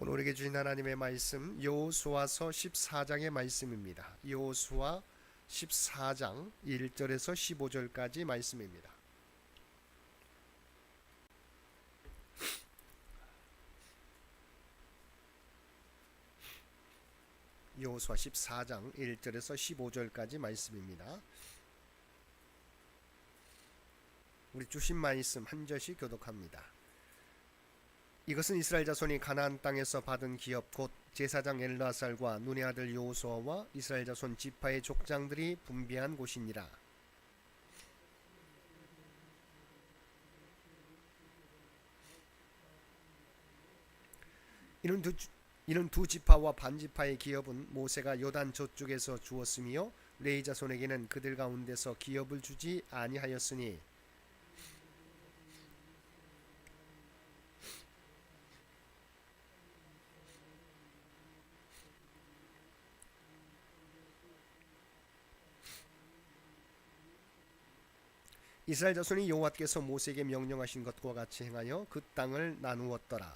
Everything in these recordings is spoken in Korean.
오늘 우리에게 주신 하나님의 말씀 여호수아서 14장의 말씀입니다. 여호수아 14장 1절에서 15절까지 말씀입니다. 여호수아 14장 1절에서 15절까지 말씀입니다. 우리 주신 말씀 한 절씩 교독합니다. 이것은 이스라엘 자손이 가나안 땅에서 받은 기업 곧 제사장 엘라살과 눈의 아들 여호수아와 이스라엘 자손 지파의 족장들이 분배한 곳이니라. 이는 두, 이는 두 지파와 반 지파의 기업은 모세가 요단 저쪽에서 주었으며 레이 자손에게는 그들 가운데서 기업을 주지 아니하였으니 이스라엘 자손이 여호와께서 모세에게 명령하신 것과 같이 행하여 그 땅을 나누었더라.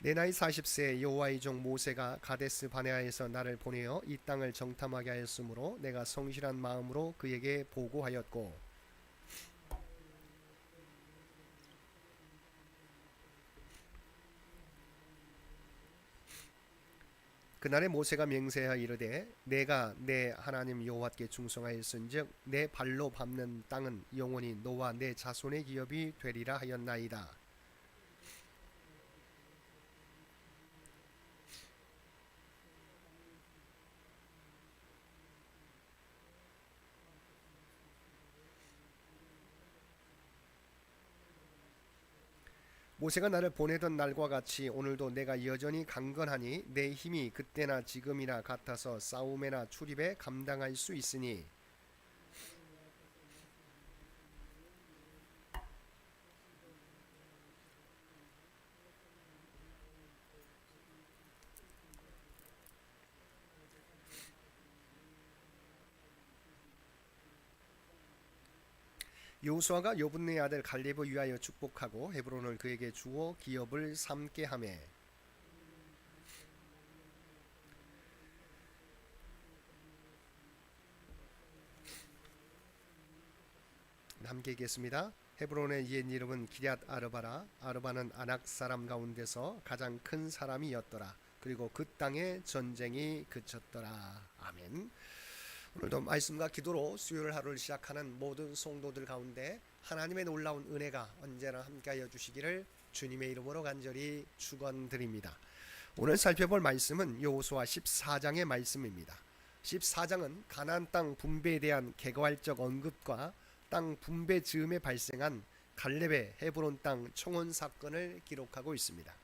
내 나이 40세 여호와의 종 모세가 가데스 바네아에서 나를 보내어 이 땅을 정탐하게 하였으므로 내가 성실한 마음으로 그에게 보고하였고 그날에 모세가 맹세하여 이르되 내가 내 하나님 여호와께 충성하였은즉 내 발로 밟는 땅은 영원히 너와 내 자손의 기업이 되리라 하였나이다. 모세가 나를 보내던 날과 같이 오늘도 내가 여전히 강건하니 내 힘이 그때나 지금이나 같아서 싸움에나 출입에 감당할 수 있으니 여호수아가 여분네 아들 갈렙을 위하여 축복하고 헤브론을 그에게 주어 기업을 삼게 하매 함께 읽겠습니다. 헤브론의 옛 이름은 기럇 아르바라 아르바는 아낙 사람 가운데서 가장 큰 사람이었더라. 그리고 그 땅에 전쟁이 그쳤더라. 아멘. 오늘도 말씀과 기도로 수요일 하루를 시작하는 모든 성도들 가운데 하나님의 놀라운 은혜가 언제나 함께하여 주시기를 주님의 이름으로 간절히 축원드립니다. 오늘 살펴볼 말씀은 여호수아 14장의 말씀입니다. 14장은 가나안 땅 분배에 대한 개괄적 언급과 땅 분배 즈음에 발생한 갈렙의 헤브론 땅 총원 사건을 기록하고 있습니다.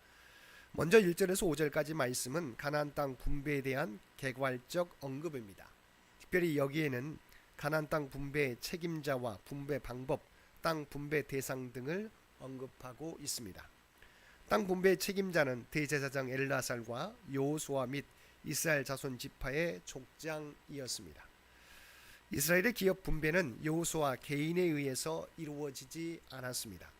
먼저 1절에서 5절까지 말씀은 가나안 땅 분배에 대한 개괄적 언급입니다. 특별히 여기에는 가나안 땅 분배의 책임자와 분배 방법, 땅 분배 대상 등을 언급하고 있습니다. 땅 분배의 책임자는 대제사장 엘라살과 여호수아 및 이스라엘 자손 지파의 족장이었습니다. 이스라엘의 기업 분배는 여호수아 개인에 의해서 이루어지지 않았습니다.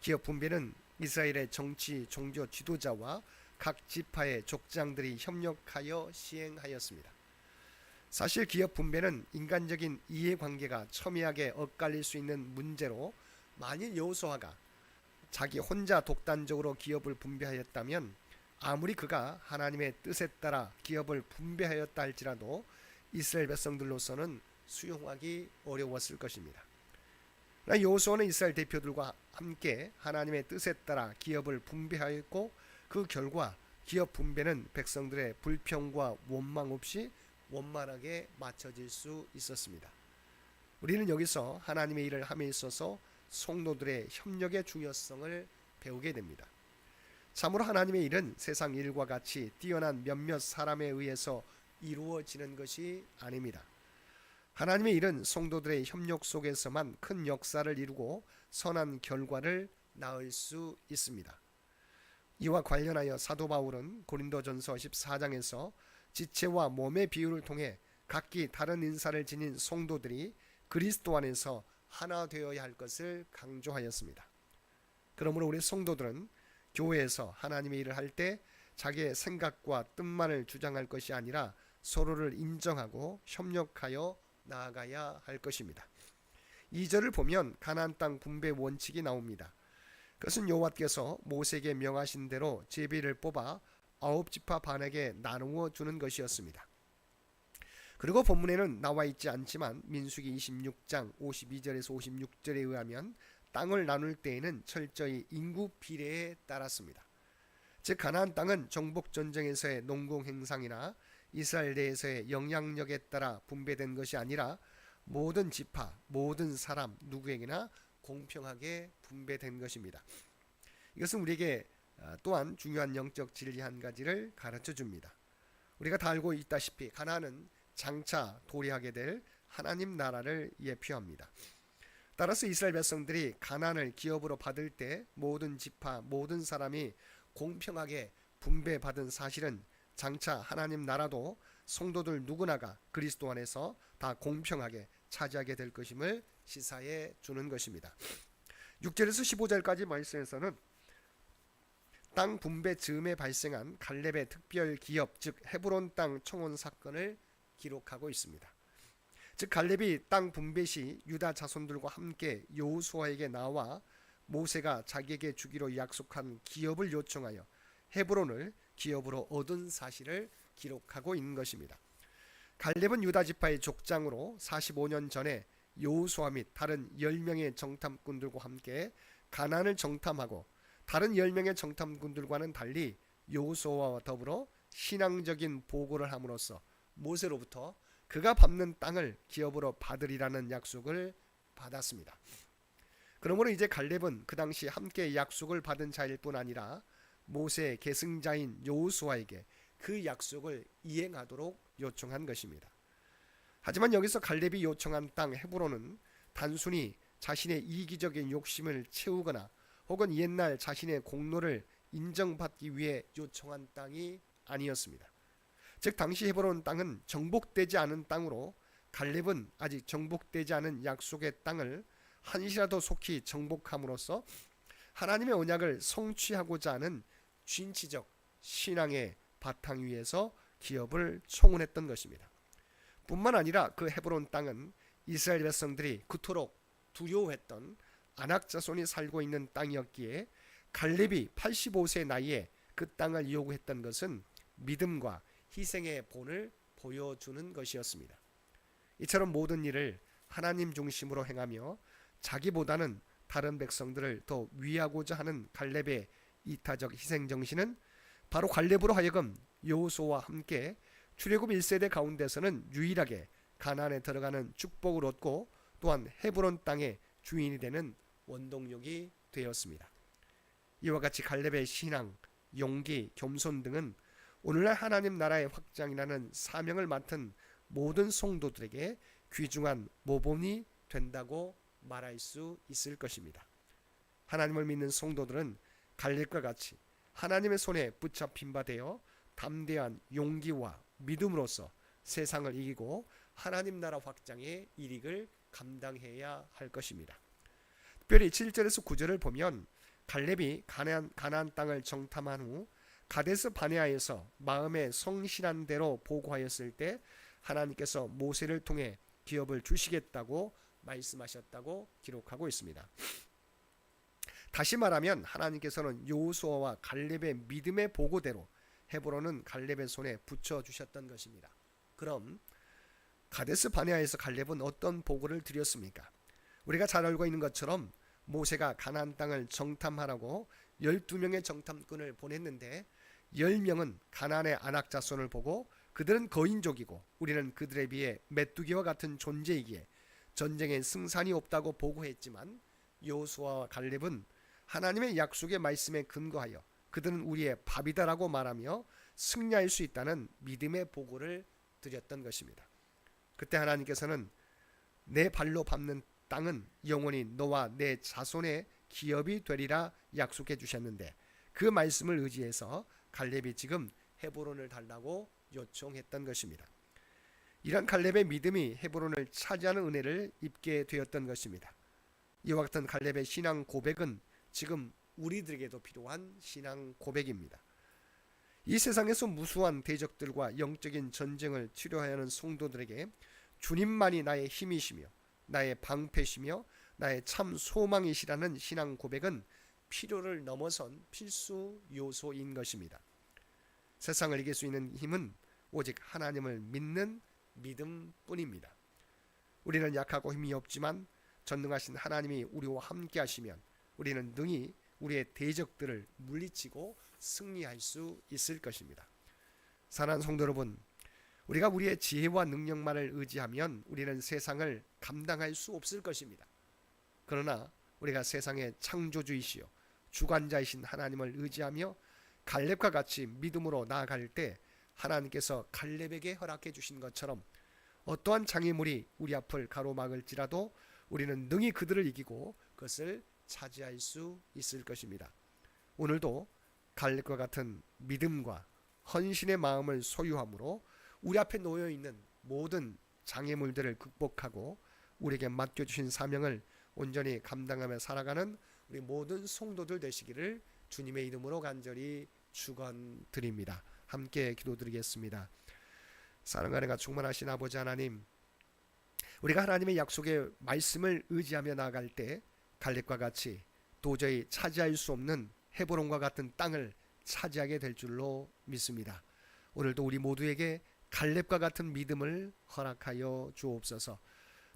기업 분배는 이스라엘의 정치 종교 지도자와 각 지파의 족장들이 협력하여 시행하였습니다. 사실 기업 분배는 인간적인 이해관계가 첨예하게 엇갈릴 수 있는 문제로 만일 여호수아가 자기 혼자 독단적으로 기업을 분배하였다면 아무리 그가 하나님의 뜻에 따라 기업을 분배하였다 할지라도 이스라엘 백성들로서는 수용하기 어려웠을 것입니다. 여호수아는 이스라엘 대표들과 함께 하나님의 뜻에 따라 기업을 분배하였고 그 결과 기업 분배는 백성들의 불평과 원망 없이 원만하게 맞춰질 수 있었습니다. 우리는 여기서 하나님의 일을 함에 있어서 성도들의 협력의 중요성을 배우게 됩니다. 참으로 하나님의 일은 세상 일과 같이 뛰어난 몇몇 사람에 의해서 이루어지는 것이 아닙니다. 하나님의 일은 성도들의 협력 속에서만 큰 역사를 이루고 선한 결과를 낳을 수 있습니다. 이와 관련하여 사도 바울은 고린도전서 14장에서 지체와 몸의 비유를 통해 각기 다른 인사를 지닌 성도들이 그리스도 안에서 하나 되어야 할 것을 강조하였습니다. 그러므로 우리 성도들은 교회에서 하나님의 일을 할 때 자기의 생각과 뜻만을 주장할 것이 아니라 서로를 인정하고 협력하여 나아가야 할 것입니다. 2절을 보면 가나안 땅 분배 원칙이 나옵니다. 그것은 여호와께서 모세에게 명하신 대로 제비를 뽑아 아홉 지파 반에게 나누어 주는 것이었습니다. 그리고 본문에는 나와 있지 않지만 민수기 26장 52절에서 56절에 의하면 땅을 나눌 때에는 철저히 인구 비례에 따랐습니다. 즉 가나안 땅은 정복 전쟁에서의 농공 행상이나 이스라엘 내에서의 영향력에 따라 분배된 것이 아니라 모든 지파, 모든 사람 누구에게나 공평하게 분배된 것입니다. 이것은 우리에게 아, 또한 중요한 영적 진리 한 가지를 가르쳐 줍니다. 우리가 다 알고 있다시피 가나안은 장차 도래하게 될 하나님 나라를 예표합니다. 따라서 이스라엘 백성들이 가나안을 기업으로 받을 때 모든 지파, 모든 사람이 공평하게 분배받은 사실은 장차 하나님 나라도 성도들 누구나가 그리스도 안에서 다 공평하게 차지하게 될 것임을 시사해 주는 것입니다. 6절에서 15절까지 말씀에서는 땅 분배 즈음에 발생한 갈렙의 특별 기업 즉 헤브론 땅 청원 사건을 기록하고 있습니다. 즉 갈렙이 땅 분배 시 유다 자손들과 함께 여호수아에게 나와 모세가 자기에게 주기로 약속한 기업을 요청하여 헤브론을 기업으로 얻은 사실을 기록하고 있는 것입니다. 갈렙은 유다 지파의 족장으로 45년 전에 여호수아 및 다른 10명의 정탐꾼들과 함께 가나안을 정탐하고 다른 10명의 정탐꾼들과는 달리 여호수아와 더불어 신앙적인 보고를 함으로써 모세로부터 그가 밟는 땅을 기업으로 받으리라는 약속을 받았습니다. 그러므로 이제 갈렙은 그 당시 함께 약속을 받은 자일 뿐 아니라 모세의 계승자인 여호수아에게 그 약속을 이행하도록 요청한 것입니다. 하지만 여기서 갈렙이 요청한 땅 헤브론은 단순히 자신의 이기적인 욕심을 채우거나 혹은 옛날 자신의 공로를 인정받기 위해 요청한 땅이 아니었습니다. 즉 당시 헤브론 땅은 정복되지 않은 땅으로 갈렙은 아직 정복되지 않은 약속의 땅을 한시라도 속히 정복함으로써 하나님의 언약을 성취하고자 하는 진취적 신앙의 바탕 위에서 기업을 청원했던 것입니다. 뿐만 아니라 그 헤브론 땅은 이스라엘 백성들이 그토록 두려워했던 아낙 자손이 살고 있는 땅이었기에 갈렙이 85세 나이에 그 땅을 요구했던 것은 믿음과 희생의 본을 보여주는 것이었습니다. 이처럼 모든 일을 하나님 중심으로 행하며 자기보다는 다른 백성들을 더 위하고자 하는 갈렙의 이타적 희생 정신은 바로 갈렙으로 하여금 여호수아와 함께 출애굽 1세대 가운데서는 유일하게 가나안에 들어가는 축복을 얻고 또한 헤브론 땅의 주인이 되는 원동력이 되었습니다. 이와 같이 갈렙의 신앙, 용기, 겸손 등은 오늘날 하나님 나라의 확장이라는 사명을 맡은 모든 성도들에게 귀중한 모범이 된다고 말할 수 있을 것입니다. 하나님을 믿는 성도들은 갈렙과 같이 하나님의 손에 붙잡힌 바 되어 담대한 용기와 믿음으로써 세상을 이기고 하나님 나라 확장의 일익을 감당해야 할 것입니다. 특별히 7절에서 9절을 보면 갈렙이 가나안, 가나안 땅을 정탐한 후 가데스 바네아에서 마음에 성실한 대로 보고하였을 때 하나님께서 모세를 통해 기업을 주시겠다고 말씀하셨다고 기록하고 있습니다. 다시 말하면 하나님께서는 여호수아와 갈렙의 믿음의 보고대로 헤브론은 갈렙의 손에 붙여 주셨던 것입니다. 그럼 가데스 바네아에서 갈렙은 어떤 보고를 드렸습니까? 우리가 잘 알고 있는 것처럼 모세가 가나안 땅을 정탐하라고 12명의 정탐꾼을 보냈는데 10명은 가나안의 안악 자손을 보고 그들은 거인족이고 우리는 그들에 비해 메뚜기와 같은 존재이기에 전쟁에 승산이 없다고 보고했지만 여호수아와 갈렙은 하나님의 약속의 말씀에 근거하여 그들은 우리의 밥이다라고 말하며 승리할 수 있다는 믿음의 보고를 드렸던 것입니다. 그때 하나님께서는 내 발로 밟는 땅은 영원히 너와 내 자손의 기업이 되리라 약속해 주셨는데 그 말씀을 의지해서 갈렙이 지금 헤브론을 달라고 요청했던 것입니다. 이런 갈렙의 믿음이 헤브론을 차지하는 은혜를 입게 되었던 것입니다. 이와 같은 갈렙의 신앙 고백은 지금 우리들에게도 필요한 신앙 고백입니다. 이 세상에서 무수한 대적들과 영적인 전쟁을 치료하여 하는 성도들에게 주님만이 나의 힘이시며 나의 방패시며 나의 참 소망이시라는 신앙 고백은 필요를 넘어선 필수 요소인 것입니다. 세상을 이길 수 있는 힘은 오직 하나님을 믿는 믿음뿐입니다. 우리는 약하고 힘이 없지만 전능하신 하나님이 우리와 함께 하시면 우리는 능히 우리의 대적들을 물리치고 승리할 수 있을 것입니다. 사랑하는 성도 여러분, 우리가 우리의 지혜와 능력만을 의지하면 우리는 세상을 감당할 수 없을 것입니다. 그러나 우리가 세상의 창조주이시요 주관자이신 하나님을 의지하며 갈렙과 같이 믿음으로 나아갈 때 하나님께서 갈렙에게 허락해 주신 것처럼 어떠한 장애물이 우리 앞을 가로막을지라도 우리는 능히 그들을 이기고 그것을 차지할 수 있을 것입니다. 오늘도 갈렙과 같은 믿음과 헌신의 마음을 소유함으로 우리 앞에 놓여 있는 모든 장애물들을 극복하고 우리에게 맡겨 주신 사명을 온전히 감당하며 살아가는 우리 모든 성도들 되시기를 주님의 이름으로 간절히 축원드립니다. 함께 기도드리겠습니다. 사랑하는가 충만하신 아버지 하나님, 우리가 하나님의 약속의 말씀을 의지하며 나아갈 때 갈렙과 같이 도저히 차지할 수 없는 헤브론과 같은 땅을 차지하게 될 줄로 믿습니다. 오늘도 우리 모두에게 갈렙과 같은 믿음을 허락하여 주옵소서.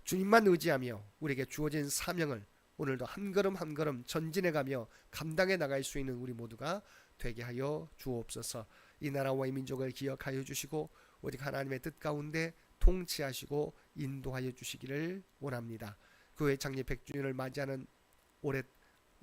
주님만 의지하며 우리에게 주어진 사명을 오늘도 한 걸음 한 걸음 전진해 가며 감당해 나갈 수 있는 우리 모두가 되게 하여 주옵소서. 이 나라와 이 민족을 기억하여 주시고 오직 하나님의 뜻 가운데 통치하시고 인도하여 주시기를 원합니다. 교회 창립 100주년을 맞이하는 올해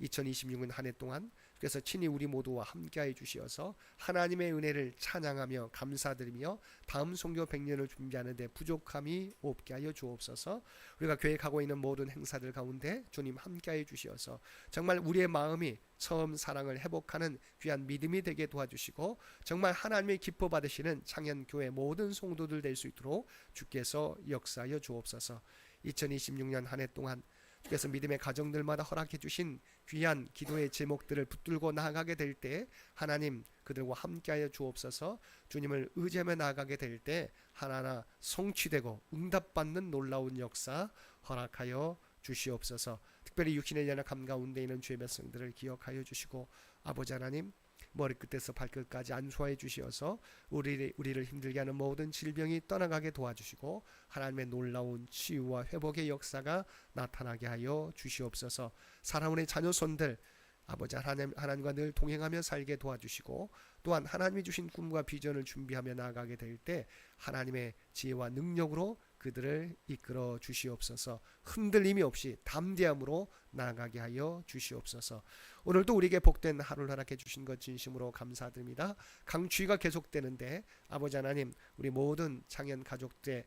2026년 한 해 동안 그래서 친히 우리 모두와 함께하여 주시어서 하나님의 은혜를 찬양하며 감사드리며 다음 성교 100년을 준비하는 데 부족함이 없게 하여 주옵소서. 우리가 계획하고 있는 모든 행사들 가운데 주님 함께하여 주시어서 정말 우리의 마음이 처음 사랑을 회복하는 귀한 믿음이 되게 도와주시고 정말 하나님의 기뻐 받으시는 창현교회 모든 성도들 될 수 있도록 주께서 역사하여 주옵소서. 2026년 한 해 동안 주께서 믿음의 가정들마다 허락해 주신 귀한 기도의 제목들을 붙들고 나아가게 될 때 하나님 그들과 함께하여 주옵소서. 주님을 의지하며 나아가게 될 때 하나하나 성취되고 응답받는 놀라운 역사 허락하여 주시옵소서. 특별히 육신의 연약함 가운데 있는 주의 백성들을 기억하여 주시고 아버지 하나님 머리끝에서 발끝까지 안수하여 주시어서 우리, 우리를 힘들게 하는 모든 질병이 떠나가게 도와주시고 하나님의 놀라운 치유와 회복의 역사가 나타나게 하여 주시옵소서. 사랑하는 자녀 손들 아버지 하나님, 하나님과 늘 동행하며 살게 도와주시고 또한 하나님이 주신 꿈과 비전을 준비하며 나아가게 될 때 하나님의 지혜와 능력으로 그들을 이끌어 주시옵소서. 흔들림이 없이 담대함으로 나아가게 하여 주시옵소서. 오늘도 우리에게 복된 하루를 허락해 주신 것 진심으로 감사드립니다. 강추위가 계속되는데 아버지 하나님 우리 모든 창현 가족들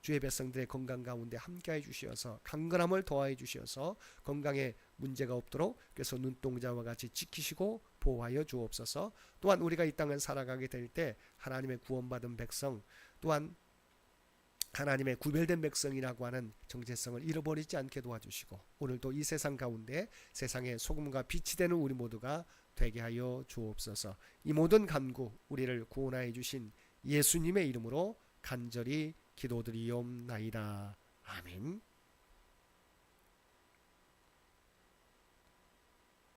주의 백성들의 건강 가운데 함께해 주시어서 강건함을 더하여 주시어서 건강에 문제가 없도록 그래서 눈동자와 같이 지키시고 보호하여 주옵소서. 또한 우리가 이 땅을 살아가게 될 때 하나님의 구원받은 백성 또한 하나님의 구별된 백성이라고 하는 정체성을 잃어버리지 않게 도와주시고 오늘도 이 세상 가운데 세상의 소금과 빛이 되는 우리 모두가 되게 하여 주옵소서 이 모든 간구 우리를 구원하여 주신 예수님의 이름으로 간절히 기도드리옵나이다. 아멘.